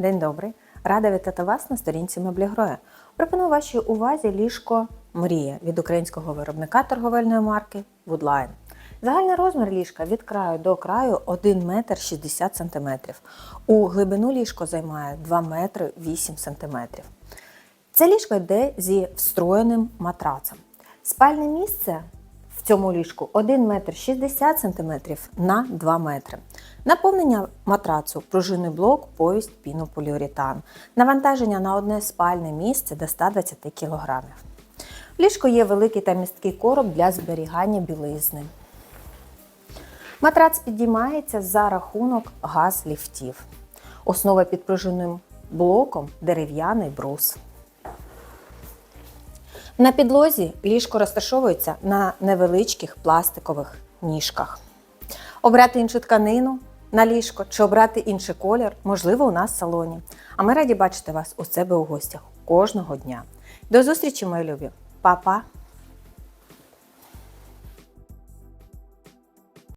День добрий! Рада вітати вас на сторінці Меблігроя. Пропоную вашій увазі ліжко Мрія від українського виробника торговельної марки Woodline. Загальний розмір ліжка від краю до краю 1 метр 60 см. У глибину ліжко займає 2 метри 8 см. Це ліжко йде зі встроєним матрацем. Спальне місце в цьому ліжку 1 метр 60 см на 2 метри. Наповнення матрацу пружинний блок, повість, пінополіуретан. Навантаження на одне спальне місце до 120 кг. В ліжку є великий та місткий короб для зберігання білизни. Матрац підіймається за рахунок газ-ліфтів. Основа під пружинним блоком дерев'яний брус. На підлозі ліжко розташовується на невеличких пластикових ніжках. Обрати іншу тканину на ліжко чи обрати інший колір можливо у нас в салоні. А ми раді бачити вас у себе у гостях кожного дня. До зустрічі, мої любі! Па-па!